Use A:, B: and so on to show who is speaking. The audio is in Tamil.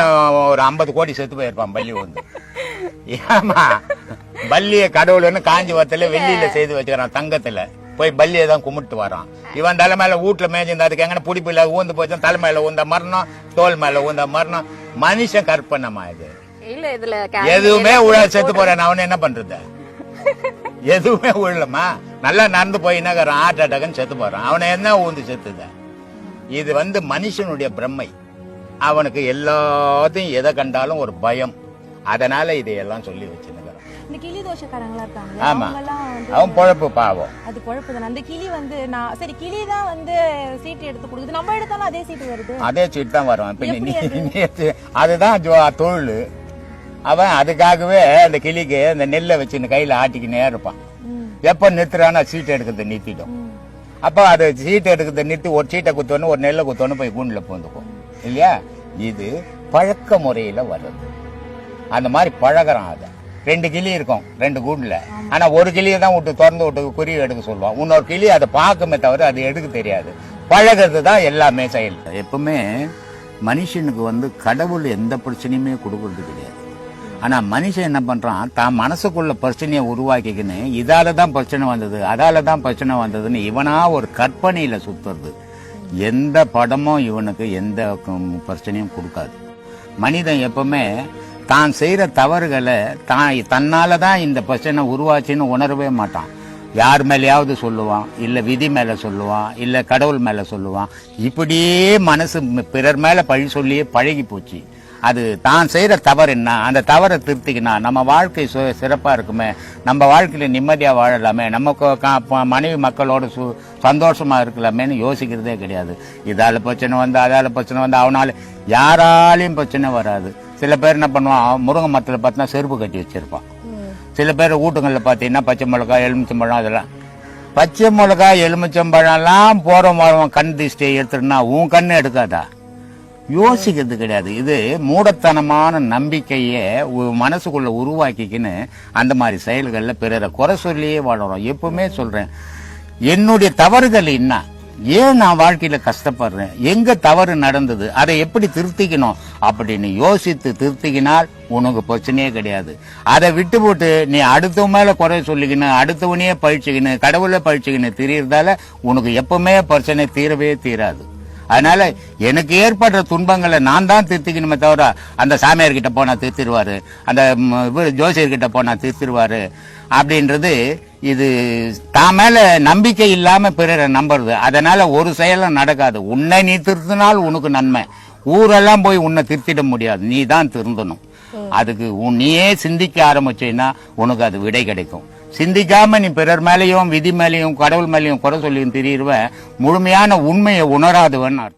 A: நேரம் ஒரு ஐம்பது கோடி செத்து போயிருப்பான் பள்ளி வந்து. ஏமா பள்ளிய காஞ்சி காஞ்சிபுரத்துல வெள்ளியில செய்து வச்சுக்கிறான் தங்கத்துல. போய் பள்ளியை தான் கும்பிட்டு வரான். இவன் தலைமையில வீட்டுல மேய்ஞ்சிருந்தா அதுக்கு எங்கன்னா இல்லாத ஊந்து போச்சு தலைமையில ஊந்த மரணம் தோல் மேல ஊந்த மரணம். மனுஷன் கற்பனமா இது. எதுவுமே உழ செத்து போறேன் அவனு என்ன பண்றது? எதுவுமே உழலமா நல்லா நடந்து போய் என்ன ஹார்ட் அட்டாக்னு செத்து போறான். அவனை என்ன ஊந்து செத்துத? இது வந்து மனுஷனுடைய பிரம்மை. அவனுக்கு எல்லாத்தையும் எதை கண்டாலும் ஒரு பயம். அதனால இதையெல்லாம் சொல்லி வச்சிருக்கிறான்.
B: இந்த கிளி தோஷக்காரங்களா இருக்காங்க.
A: ஆமா. அவன் பொழப்பு பாவம்.
B: அது தானே அந்த கிளி வந்து நான் சரி கிளி தான் வந்து சீட்டு எடுத்து கொடுக்குது. நம்ம எடுத்தாலும் அதே சீட்டு வருது.
A: அதே சீட் தான் வரும். நீ- அதுதான் தொழில் அவன் அதுக்காகவே அந்த கிளிக்கு அந்த நெல்லை வச்சு கையில ஆட்டிக்கினே இருப்பான். எப்ப நிறுத்துறான்னு சீட் எடுக்கிறத நிறுத்திடும். அப்ப அது சீட்டை எடுக்கிறத நிறுத்தி ஒரு சீட்டை குத்தோன்னு ஒரு நெல்லை குத்தோன்னு போய் கூண்டுல பூந்துக்கும். இல்லையா? இது பழக்க முறையில வருது. அந்த மாதிரி பழகுறான் அதை ரெண்டு கிளி இருக்கும் ரெண்டு கூண்டுல. ஆனா ஒரு கிளியை தான் விட்டு திறந்து விட்டு குருவி எடுக்க சொல்லுவான். இன்னொரு கிளி அதை பார்க்குமே தவிர அது எடுக்க தெரியாது. பழகிறது தான் எல்லாமே செயல். எப்பவுமே மனுஷனுக்கு வந்து கடவுள் எந்த பிரச்சனையுமே கொடுக்கறது கிடையாது. ஆனா மனுஷன் என்ன பண்றான்? தான் மனசுக்குள்ள பிரச்சனையை உருவாக்கிக்கின்னு இதால தான் பிரச்சனை வந்தது அதால தான் பிரச்சனை வந்ததுன்னு இவனா ஒரு கற்பனையில சுத்துறது. எந்த படமும் இவனுக்கு எந்த பிரச்சனையும் கொடுக்காது. மனிதன் எப்பவுமே தான் செய்கிற தவறுகளை தான் தன்னால தான் இந்த பிரச்சனை உருவாச்சுன்னு உணரவே மாட்டான். யார் மேலேயாவது சொல்லுவான் இல்லை விதி மேலே சொல்லுவான் இல்லை கடவுள் மேலே சொல்லுவான். இப்படியே மனசு பிறர் மேலே பழி சொல்லியே பழகி போச்சு. அது தான் செய்கிற தவறு என்ன? அந்த தவறை திருத்திக்கினா நம்ம வாழ்க்கை சு- சிறப்பாக இருக்குமே. நம்ம வாழ்க்கையில் நிம்மதியாக வாழலாமே. நம்ம கா- மனைவி மக்களோட சு சந்தோஷமாக இருக்கலாமேன்னு யோசிக்கிறதே கிடையாது. இதால் பிரச்சனை வந்து அதால் பிரச்சனை வந்து அவனால யாராலையும் பிரச்சனை வராது. சில பேர் என்ன பண்ணுவான் முருங்கை மரத்தில் பார்த்தா செருப்பு கட்டி வச்சிருப்பான். சில பேர் வீட்டுங்களில் பார்த்தீங்கன்னா பச்சை மிளகாய் எலுமிச்சம்பழம் அதெல்லாம். பச்சை மிளகாய் எலுமிச்சம்பழம்லாம் போகிறோம் மரம் கண் திஷ்டியை எடுத்துட்டுனா உன் கண்ணு எடுக்காதா? யோசிக்கிறது கிடையாது. இது மூடத்தனமான நம்பிக்கையை மனசுக்குள்ள உருவாக்கிக்கின்னு அந்த மாதிரி செயல்களில் பிறரை குறை சொல்லியே வாழறோம் எப்பவுமே சொல்றேன். என்னுடைய தவறுகள் என்ன? ஏன் நான் வாழ்க்கையில கஷ்டப்படுறேன்? எங்க தவறு நடந்தது? அதை எப்படி திருத்திக்கணும்? அப்படின்னு யோசித்து திருத்திக்கினால் உனக்கு பிரச்சனையே கிடையாது. அதை விட்டு போட்டு நீ அடுத்தவன் மேல குறை சொல்லிக்கின்னு அடுத்தவனையே பழிச்சுக்கின்னு கடவுளை பழிச்சுக்கணும் திரியறதால உனக்கு எப்பவுமே பிரச்சனை தீரவே தீராது. அதனால எனக்கு ஏற்படுற துன்பங்களை நான் தான் திருத்திக்கணுமே தவிர அந்த சாமியார் கிட்ட போனா திருத்திருவாரு அந்த ம், இவரு ஜோசியர் கிட்ட போனா திருத்திருவாரு அப்படின்றது இது தான் மேல நம்பிக்கை இல்லாம பிறரை நம்புறது. அதனால ஒரு செயலும் நடக்காது. உன்னை நீ திருத்தினால் உனக்கு நன்மை. ஊரெல்லாம் போய் உன்னை திருத்திட முடியாது. நீ தான் திருந்தணும். அதுக்கு உன் நீயே சிந்திக்க ஆரம்பிச்சீன்னா உனக்கு அது விடை கிடைக்கும். சிந்திக்காம நீ பிறர் மேலேயும் விதி மேலேயும் கடவுள் மேலேயும் குறை சொல்லியும் திரியிருவ முழுமையான உண்மையை உணராதவன் அர்த்தம்.